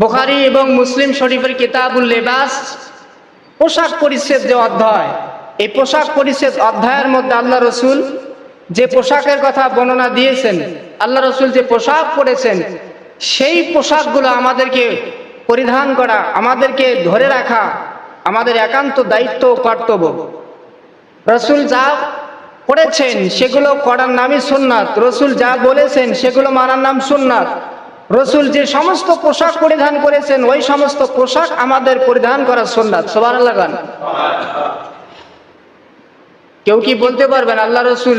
বুখারি এবং মুসলিম শরীফের কিতাবুল লেবাস পোশাক পরিচ্ছেদ যে অধ্যায়, এই পোশাক পরিচ্ছেদ অধ্যায়ের মধ্যে আল্লাহ রসুল যে পোশাকের কথা বর্ণনা দিয়েছেন, আল্লাহ রসুল যে পোশাক পরেছেন, সেই পোশাকগুলো আমাদেরকে পরিধান করা, আমাদেরকে ধরে রাখা আমাদের একান্ত দায়িত্ব কর্তব্য। রসুল যা পড়েছেন সেগুলো করার নামই সুন্নাত, রসুল যা বলেছেন সেগুলো মানার নাম সুন্নাত। রসুল যে সমস্ত পোশাক পরিধান করেছেন, ওই সমস্ত পোশাক আমাদের পরিধান করা সুন্নাত। সবার লাগান কেউ কি বলতে পারবেন, আল্লাহ রসুল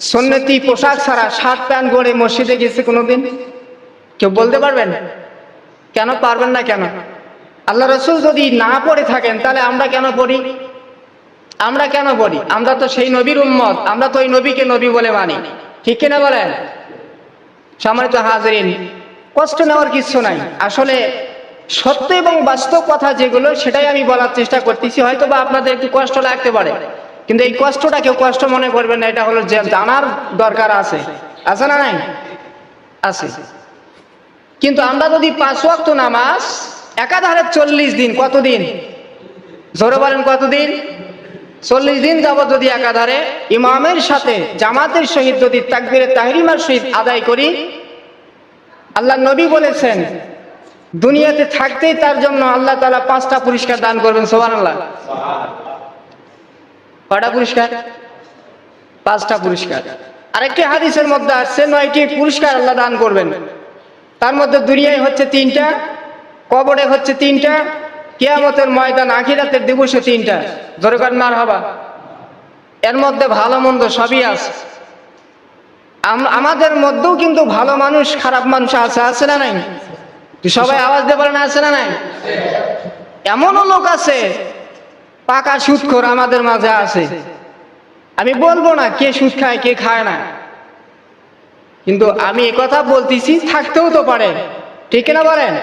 সন্ন্যতি পোশাক ছাড়া শার্ট প্যান্ট পরে মসজিদে গেছে কোনোদিন? কেউ বলতে পারবেন? কেন পারবেন না কেন? আল্লাহ রসুল যদি না পড়ে থাকেন, তাহলে আমরা কেন পড়ি? আমরা কেন পড়ি? আমরা তো সেই নবীর উম্মত, আমরা তো ওই নবীকে নবী বলে মানি। ঠিক কিনা বলেন? সম্মানিত হাজরিন, কষ্ট নেওয়ার কিছু নাই। আসলে সত্য এবং বাস্তব কথা যেগুলো, সেটাই আমি বলার চেষ্টা করতেছি। হয়তো বা আপনাদের একটু কষ্ট লাগতে পারে। কিন্তু এই কষ্টটা কেউ কষ্ট মনে করবেন না, এটা হলো যে জানার দরকার আছে। আছে না নাই? আছে। কিন্তু আমরা যদি পাঁচ ওয়াক্ত নামাজ, একাধারে চল্লিশ দিন কতদিন? জোরে বলেন কতদিন? চল্লিশ দিন যাবত যদি একাধারে ইমামের সাথে, জামাতের সহিত যদি তাকবিরে তাহরিমার সহিত আদায় করি, আল্লাহ নবী বলেছেন, দুনিয়াতে থাকতেই তার জন্য আল্লাহ তালা পাঁচটা পুরস্কার দান করবেন সোহান আল্লাহ কটা পুরস্কার? পাঁচটা পুরস্কার। আরেকটি হাদিসের মধ্যে আসছে, নয়টি পুরস্কার আল্লাহ দান করবেন। তার মধ্যে দুনিয়ায় হচ্ছে তিনটা, কবরে হচ্ছে তিনটা কেয়ামতের ময়দান, আখিরাতের দিবসে তিনটা। জোরকার মার হবা। এর মধ্যে ভালো মন্দ সবই আছে। আমাদের মধ্যেও কিন্তু ভালো মানুষ, খারাপ মানুষ আছে আছে না নাই? সবাই আওয়াজ দিয়ে বলেন, আছে না নাই? এমনও লোক আছে, পাকা সুদখোর আমাদের মাঝে আছে। আমি বলব না কে সুদ খায়, কে খায় না। কিন্তু আমি কথা বলতেছি, থাকতেও তো পারে। ঠিক না বলেন?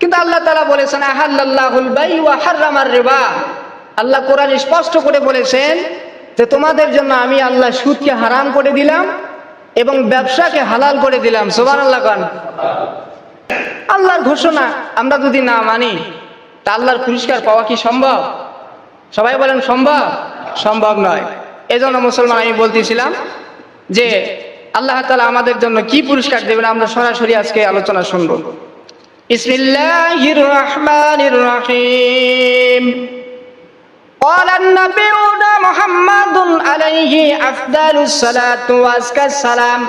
কিন্তু আল্লাহ তালা বলেছেন আহাল্লাহুল বাই ওয়া হাররামার রিবা। আল্লাহ কোরআন স্পষ্ট করে বলেছেন যে তোমাদের জন্য আমি আল্লাহ সুদকে হারাম করে দিলাম এবং ব্যবসাকে হালাল করে দিলাম। সোবার আল্লাহ খান আল্লাহর ঘোষণা আমরা যদি না মানি তা আল্লাহর পুরস্কার পাওয়া কি সম্ভব? সবাই বলেন সম্ভব। সম্ভব নয়। এজন্য মুসলমান আমি বলতেছিলাম যে আল্লাহ তালা আমাদের জন্য কি পুরস্কার দেবেন আমরা সরাসরি আজকে আলোচনা শুনব। بسم الله الرحمن الرحيم قال النبينا محمد عليه أفضل الصلاة وأزكى السلام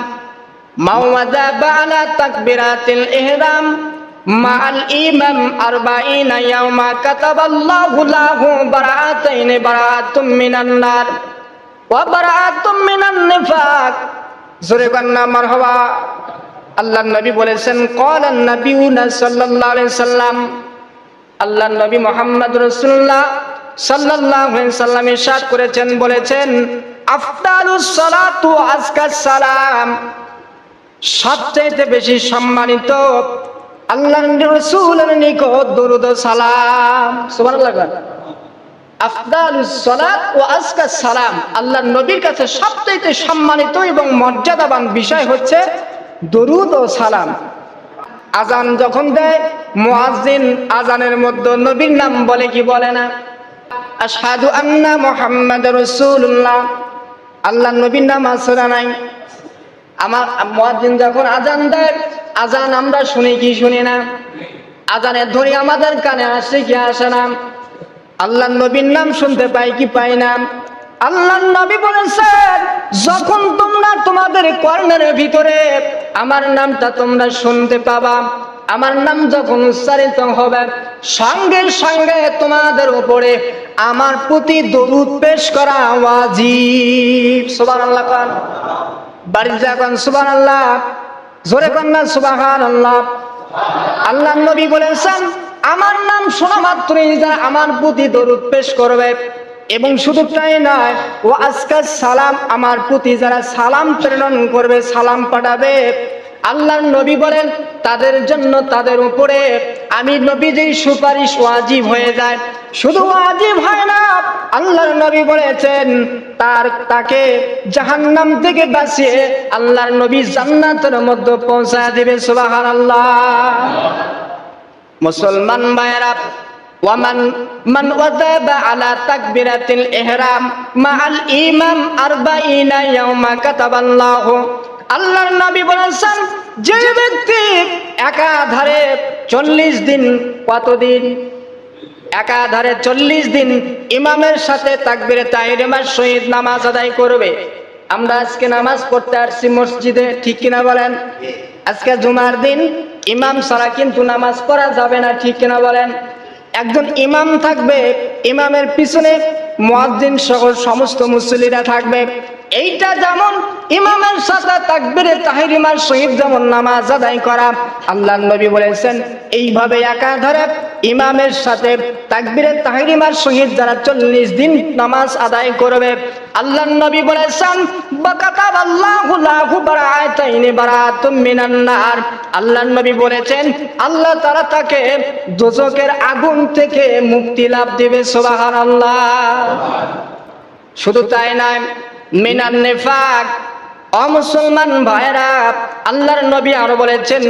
من وذاب على تكبيرات الإحرام مع الإمام أربعين يوما كتب الله له براءتين براءة من النار وبراءة من النفاق زرقنا مرحبا আল্লাহ নবী বলেছেন কল নবী সাল্লাল্লাহু সাল্লাম। আল্লাহ নবী মোহাম্মদ রসুল্লাহ সাল্লাল্লাহু সাল্লাম ইরশাদ করেছেন, বলেছেন, আফদালুস সালাতু সালাম। সবচেয়ে বেশি সম্মানিত আল্লাহ রসুলের নিকট দরুদ সালাম। ও আজকাস সালাম আল্লাহ নবীর কাছে সবচেয়ে সম্মানিত এবং মর্যাদাবান বিষয় হচ্ছে দরুদ ও সালাম। আজান যখন দেয়, মুয়াজ্জিন আজানের মধ্যে নবীর নাম বলে কি বলে না? আশহাদু আন্না মুহাম্মাদ রাসূলুল্লাহ। আল্লাহ নবীর নাম আছে না নাই? আমার মুয়াজ্জিন যখন আজান দেয় আজান আমরা শুনি কি শুনি না? আজানের ধ্বনি আমাদের কানে আসে কি আসে না? আল্লাহ নবীর নাম শুনতে পাই কি পাই না? আল্লাহ নবী বলেছেন, যখন তোমরা তোমাদের কর্ণের ভিতরে, আমার নামটা তোমরা শুনতে পাবা। আমার নাম যখন উচ্চারিত হবে, সঙ্গে সঙ্গে তোমাদের উপরে আমার প্রতি দরুদ পেশ করা ওয়াজিব। সুবহানাল্লাহ কান। বাড়ি যাবেন সুবহানাল্লাহ। জোরে কন্যা সুবহানাল্লাহ। আল্লাহ নবী বলেছেন, আমার নাম শোনা মাত্রই যা আমার প্রতি দরুদ পেশ করবে। এবং শুধু তাই নয়, ও আজকাল সালাম আমার প্রতি যারা সালাম প্রেরণ করবে, সালাম পাঠাবে, আল্লাহর নবী বলেন, তাদের জন্য তাদের উপরে আমি নবীজির সুপারিশ ওয়াজিব হয়ে যায়। শুধু ওয়াজিব হয় না, আল্লাহর নবী বলেছেন, তার, তাকে জাহান্নাম থেকে বাঁচিয়ে আল্লাহর নবী জান্নাতের মধ্যে পৌঁছায় দেবে সুবাহ আল্লাহ মুসলমান ভাইরা ওয়ামান মান ওয়াজাবা আলা তাকবিরাতিল ইহরাম মাআল ইমাম আরবাইনা ইয়াওমা কাতাবাল্লাহু আল্লাহর নবী বলেছেন, যে ব্যক্তি একাধারে চল্লিশ দিন কতদিন? একাধারে চল্লিশ দিন ইমামের সাথে তাকবিরে তাহিরিমার শহীদ নামাজ আদায় করবে। আমরা আজকে নামাজ পড়তে আসছি মসজিদে, ঠিক কিনা বলেন? আজকে জুমার দিন ইমাম ছাড়া কিন্তু নামাজ পড়া যাবে না, ঠিক কিনা বলেন? একজন ইমাম থাকবে, ইমামের পিছনে মহাদ্দিন সহ সমস্ত মুসলিরা থাকবে। এইটা যেমন ইমামের সাথে তাকবিরে তাহিরিমার শহীদ যেমন নামাজ আদায় করা আল্লাহ নবী বলেছেন, এইভাবে একাধারে ইমামের সাথে তাকবিরে তাহিরিমার শহীদ যারা চল্লিশ দিন নামাজ আদায় করবে আল্লাহ নবী বলেছেন আল্লাহু আল্লাহ বলেছেন, আল্লাহ তাকে দোজকের আগুন থেকে দেবে, সুবহানাল্লাহ। শুধু তাই মিনান নেফাক, অমুসলমান ভাইরা আল্লাহর নবী আরও বলেছেন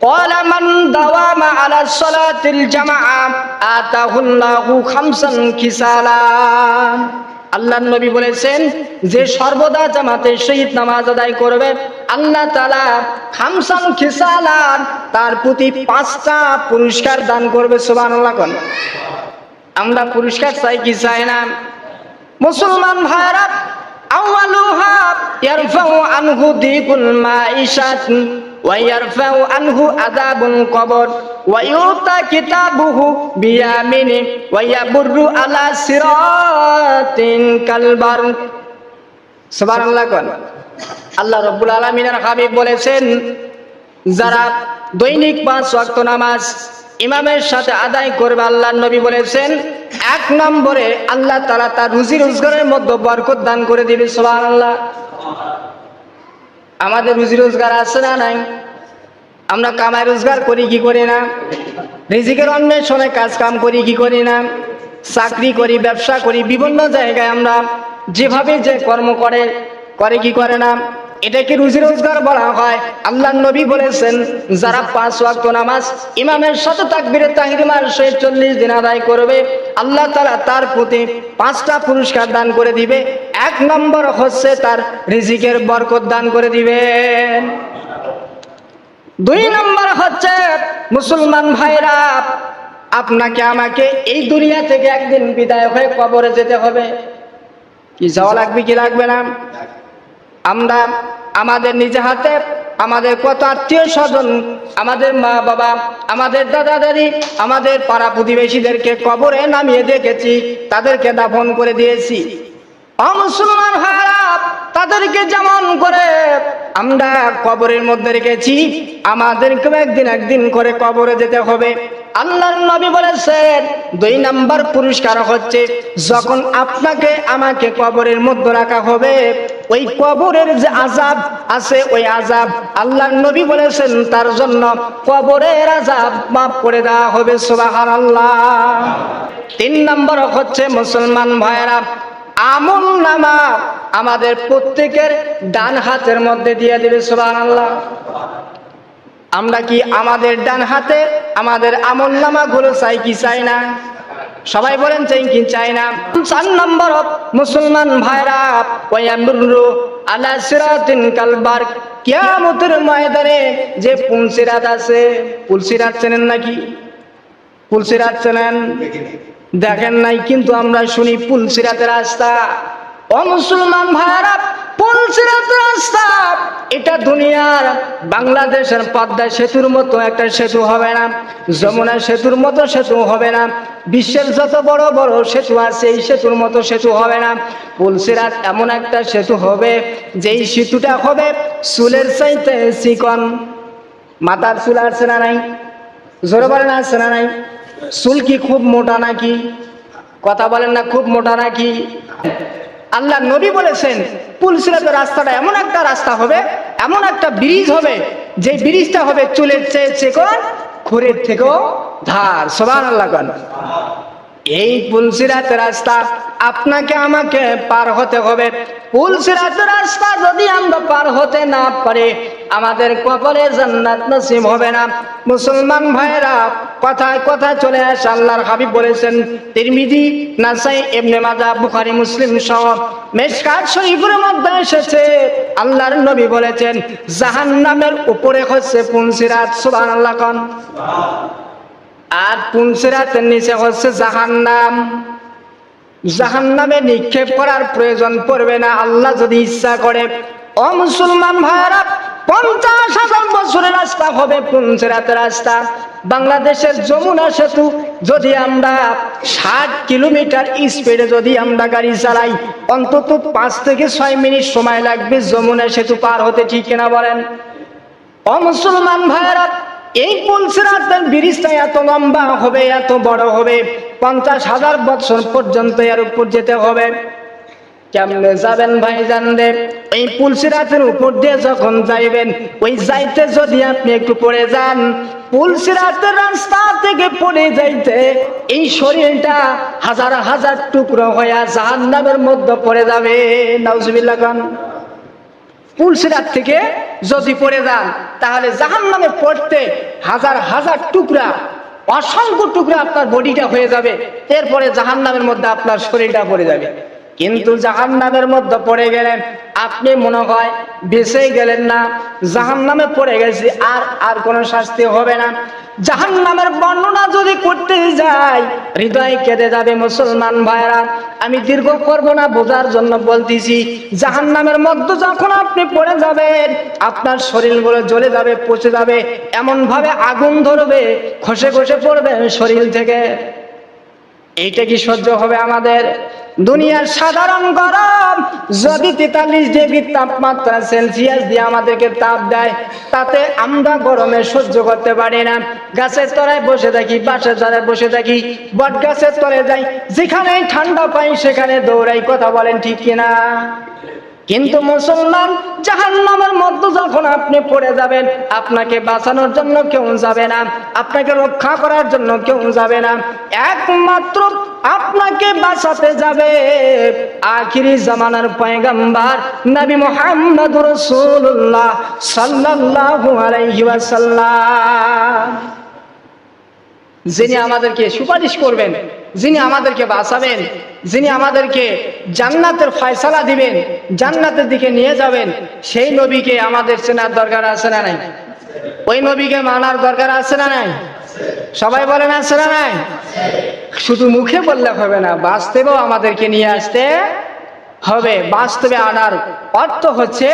قال من دوام على الصلاة الجماعة آتاه الله خمسا خصالا আল্লাহ নবী বলেছেন যে সর্বদা জামাতে শহীদ নামাজ আদায় করবে আল্লাহ তালা খামসান খিসালান তার প্রতি পাঁচটা পুরস্কার দান করবে সুবান আল্লাহ আমরা পুরস্কার চাই কি চাই না মুসলমান ভাইরা আউয়ালুহা ইয়ারফাউ আনহু দিকুল মাইশাত ওয়া ইয়ারফাউ আনহু আযাবুল কবর ওয়া ইউতা কিতাবুহু বিয়ামিনি ওয়া ইয়াবুরু আলা সিরাতিন কালবার। সুবহানাল্লাহ কোন। আল্লাহ রাব্বুল আলামিনের হাবিব বলেছেন, যারা দৈনিক পাঁচ ওয়াক্ত নামাজ ইমামের সাথে আদায় করবে আল্লাহ নবী বলেছেন, এক নম্বরে আল্লাহ তারা তার রুজি রোজগারের মধ্যে বরকত দান করে দিবে সোহান আল্লাহ আমাদের রুজি রোজগার আছে না নাই? আমরা কামাই রোজগার করি কি করি না? রিজিকের অন্বেষণে কাজ কাম করি কি করি না? চাকরি করি, ব্যবসা করি, বিভিন্ন জায়গায় আমরা যেভাবে যে কর্ম করে করে কি করে না? এটাকে রুজি রোজগার বলা হয়। আল্লাহ নবী বলেছেন, যারা পাঁচ ওয়াক্ত নামাজ ইমামের সাথে তাকবিরে তাহিরিমার সহিত চল্লিশ দিন আদায় করবে, আল্লাহ তালা তার প্রতি পাঁচটা পুরস্কার দান করে দিবে। এক নম্বর হচ্ছে তার রিজিকের বরকত দান করে দিবেন দুই নম্বর হচ্ছে, মুসলমান ভাইরা, আপনাকে আমাকে এই দুনিয়া থেকে একদিন বিদায় হয়ে কবরে যেতে হবে। কি যাওয়া লাগবে কি লাগবে না? আমরা আমাদের নিজে হাতে, আমাদের কত আত্মীয় স্বজন, আমাদের মা বাবা, আমাদের দাদা দাদি, আমাদের পাড়া প্রতিবেশীদেরকে কবরে নামিয়ে দেখেছি, তাদেরকে দাফন করে দিয়েছি। অমুসলমান তাদেরকে যেমন করে আমরা কবরের মধ্যে রেখেছি, আমাদেরকেও একদিন একদিন করে কবরে যেতে হবে। আল্লাহর নবী বলেছেন, দুই নাম্বার পুরস্কার হচ্ছে যখন আপনাকে, আমাকে কবরের মধ্যে রাখা হবে। ওই কবরের যে আজাব আছে, ওই আজাব আল্লাহর নবী বলেছেন, তার জন্য কবরের আজাব মাফ করে দেওয়া হবে সুবাহান আল্লাহ তিন নম্বর হচ্ছে, মুসলমান ভাইয়েরা, আমল নামা আমাদের প্রত্যেকের ডান হাতের মধ্যে দিয়ে দেবে সুবাহ আল্লাহ আমরা কি আমাদের ডান হাতে আমাদের আমল নামা গুলো চাই কি চাই না? সবাই বলেন চাই কি চাই না? চার নম্বর মুসলমান ভাইরা আলা সিরাতিন কালবার কিয়ামতের ময়দানে যে পুলসিরাত আছে পুলসিরাত চেনেন নাকি? পুলসিরাত চেনেন? দেখেন নাই, কিন্তু আমরা শুনি পুলসিরাতের রাস্তা। ও মুসলমান ভাইরা পুলসিরাতের রাস্তা এটা দুনিয়ার বাংলাদেশের পদ্মা সেতুর মতো, একটা সেতু হবে না যমুনা সেতুর মতো সেতু হবে না, বিশ্বের যত বড় বড় সেতু আছে, এই সেতুর মতো সেতু হবে না। পুলসিরাত এমন একটা সেতু হবে, যেই সেতুটা হবে চুলের চাইতে চিকন। মাথার চুল আছে না নাই? জোরে বলেন, আছে না নাই? চুল কি খুব মোটা নাকি? কথা বলেন না, খুব মোটা নাকি? আল্লাহ নবী বলেছেন পুলসিরাতের রাস্তাটা এমন একটা রাস্তা হবে, এমন একটা ব্রিজ হবে যে ব্রিজটা হবে চুলের চেয়ে চেকন খুরের থেকেও ধার। সবার আল্লাহ এই পুলসিরাত রাস্তা আপনাকে আমাকে পার হতে হবে। পুলসিরাত রাস্তা যদি আমরা পার হতে না পারে, আমাদের কপালে জান্নাত নসিব হবে না। মুসলমান ভাইরা কথায় কথা চলে আসে, আল্লাহর হাবিব বলেছেন, তিরমিজি, নাসাই, ইবনে মাজাহ, বুখারী, মুসলিম সহ মেশকাত শরীফের মধ্যে এসেছে। আল্লাহর নবী বলেছেন, জাহান্নামের উপরে হচ্ছে পুলসিরাত সুবহানাল্লাহ কোন। আর পুনসিরাতের নিচে হচ্ছে জাহান্নাম? জাহান্নামে নিক্ষেপ করার প্রয়োজন পড়বে না। আল্লাহ যদি ইচ্ছা করে, ও মুসলমান ভাইরা পঞ্চাশ হাজার বছরের রাস্তা হবে পুনসিরাতের রাস্তা। বাংলাদেশের যমুনা সেতু যদি আমরা ষাট কিলোমিটার স্পিডে যদি আমরা গাড়ি চালাই, অন্তত পাঁচ থেকে ছয় মিনিট সময় লাগবে যমুনা সেতু পার হতে, ঠিক কিনা বলেন? ও মুসলমান ভাইয়েরা, এই পুলসিরাতের ব্রিজটা এত লম্বা হবে, এত বড় হবে, পঞ্চাশ হাজার বছর পর্যন্ত এর উপর যেতে হবে। কেমনে যাবেন ভাই জানলে এই পুলসিরাতের উপর দিয়ে যখন যাইবেন, ওই যাইতে যদি আপনি একটু পড়ে যান, পুলসিরাতের রাস্তা থেকে পড়ে যাইতে এই শরীরটা হাজার হাজার টুকরো হইয়া জাহান্নামের মধ্যে পড়ে যাবে। নাউজুবিল্লাহ খান পুলসিরাত থেকে যদি পড়ে যান, তাহলে জাহান নামে পড়তে হাজার হাজার টুকরা, অসংখ্য টুকরা আপনার বডিটা হয়ে যাবে। এরপরে জাহান নামের মধ্যে আপনার শরীরটা পড়ে যাবে। কিন্তু জাহান নামের মধ্যে পড়ে গেলেন। আপনি মনে হয় বেঁচে গেলেন না। জাহান নামে পড়ে গেছি, আর আর কোনো শাস্তি হবে না। জাহান নামের বর্ণনা যদি করতে যাই, হৃদয় কেঁদে যাবে মুসলমান ভাইরা আমি দীর্ঘ করব না বোঝার জন্য বলতেছি জাহান নামের মধ্যে যখন আপনি পড়ে যাবেন, আপনার শরীরগুলো জ্বলে যাবে, পচে যাবে এমন ভাবে আগুন ধরবে, খসে খসে পড়বে শরীর থেকে। এইটা কি সহ্য হবে আমাদের? দুনিয়ার সাধারণ গরম, যদি তেতাল্লিশ ডিগ্রি তাপমাত্রা সেলসিয়াস দিয়ে আমাদেরকে তাপ দেয়, তাতে আমরা গরমে সহ্য করতে পারি না। গাছের তলায় বসে থাকি বাসের তলায় বসে থাকি, বট গাছের তলায় যাই যেখানে ঠান্ডা পাই, সেখানে দৌড়াই, কথা বলেন ঠিক কিনা? কিন্তু মুসলমান, জাহান্নামের মধ্যে যখন আপনি পড়ে যাবেন, আপনাকে বাঁচানোর জন্য কেউ যাবে না, আপনাকে রক্ষা করার জন্য কেউ যাবে না। একমাত্র আপনাকে বাঁচাতে যাবে। আখিরি জামানার পয়গাম্বার নবী মোহাম্মদ রসুল্লাহ সাল্লাল্লাহু আলাইহি যিনি আমাদেরকে সুপারিশ করবেন, যিনি আমাদেরকে বাঁচাবেন, যিনি আমাদেরকে জান্নাতের ফয়সালা দিবেন, জান্নাতের দিকে নিয়ে যাবেন, সেই নবীকে আমাদের চেনার দরকার আছে না নাই? ওই নবীকে মানার দরকার আছে না নাই? সবাই বলেন আছে না নাই? শুধু মুখে বললে হবে না, বাস্তবেও আমাদেরকে নিয়ে আসতে হবে। বাস্তবে আনার অর্থ হচ্ছে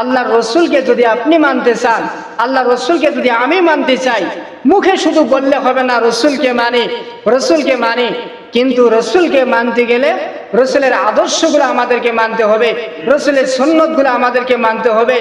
আল্লাহ রসুলকে যদি আপনি মানতে চান আল্লাহ রসুলকে যদি আমি মানতে চাই, মুখে শুধু বললে হবে না, রসুলকে মানি রসুলকে মানি, কিন্তু রসুলকে মানতে গেলে রসুলের আদর্শগুলো আমাদেরকে মানতে হবে, রসুলের সন্ন্যতগুলো আমাদেরকে মানতে হবে।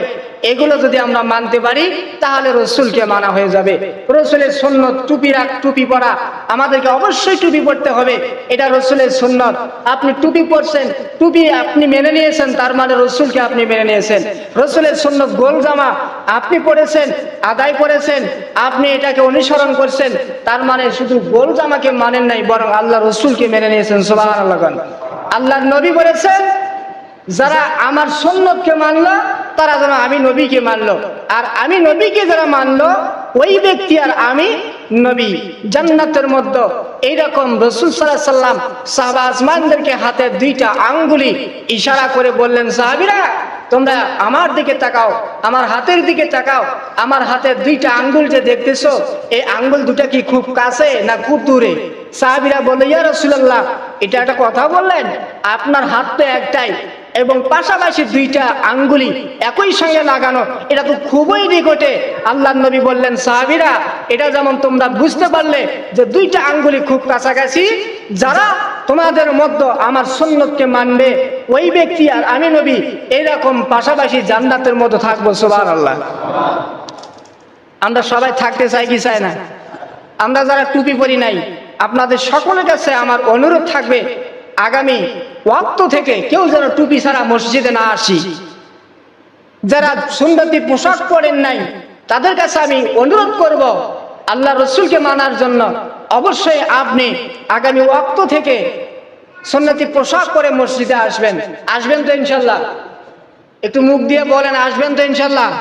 এগুলো যদি আমরা মানতে পারি, তাহলে রসুলকে মানা হয়ে যাবে। রসুলের সন্ন্যত টুপি রাখ, টুপি পরা, আমাদেরকে অবশ্যই টুপি পড়তে হবে। এটা রসুলের সন্ন্যত আপনি টুপি পরছেন, টুপি আপনি মেনে নিয়েছেন, তার মানে রসুলকে আপনি মেনে নিয়েছেন। রসুলের সন্ন্যত গোল জামা আপনি পড়েছেন, আদায় করেছেন আপনি এটাকে অনুসরণ করছেন, তার মানে শুধু গোল জামাকে মানেন নাই, বরং আল্লাহ রসুলকে মেনে নিয়েছেন আল্লাহ আল্লাহর নবী বলেছেন, যারা আমার সন্ন্যতকে মানলো, তারা যেন আমি নবীকে মানলো। আর আমি নবীকে যারা মানলো, ওই ব্যক্তি আর আমি নবী। জান্নাতের মধ্যে এইরকম রসুল সাল্লাহ সাল্লাম সাহাবা হাতে দুইটা আঙ্গুলি ইশারা করে বললেন, সাহাবিরা তোমরা আমার দিকে তাকাও, আমার হাতের দিকে তাকাও। আমার হাতের দুইটা আঙ্গুল যে দেখতেছো, এই আঙ্গুল দুটা কি খুব কাছে না খুব দূরে? সাহাবিরা বলে ইয়া রসুল্লাহ এটা একটা কথা বললেন? আপনার হাত তো একটাই, এবং পাশাপাশি দুইটা আঙ্গুলি একই সঙ্গে লাগানো, এটা তো খুবই নিকটে। আল্লাহ নবী বললেন, সাহাবিরা, এটা যেমন তোমরা বুঝতে পারলে যে দুইটা আঙ্গুলি খুব কাছাকাছি, যারা তোমাদের মধ্যে আমার সন্ন্যতকে মানবে ওই ব্যক্তি আর আমি নবী এইরকম পাশাপাশি জান্নাতের মতো থাকব সোবার আল্লাহ আমরা সবাই থাকতে চাই কি চাই না? আমরা যারা টুপি পরি নাই, আপনাদের সকলের কাছে আমার অনুরোধ থাকবে, আগামী ওয়াক্ত থেকে কেউ যেন টুপি ছাড়া মসজিদে না আসি। যারা সুন্দরী পোশাক পরেন নাই, তাদের কাছে আমি অনুরোধ করব, আল্লাহ রসুলকে মানার জন্য অবশ্যই আপনি আগামী ওয়াক্ত থেকে সন্ন্যতি পোশাক করে মসজিদে আসবেন। আসবেন তো ইনশাল্লাহ। একটু মুখ দিয়ে বলেন, আসবেন তো ইনশাল্লাহ।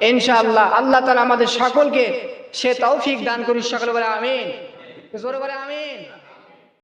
ইনশাল্লাহ। আল্লাহ তালা আমাদের সকলকে সে তৌফিক দান করি সকলে বলে আমিন। জোরে বলে আমিন।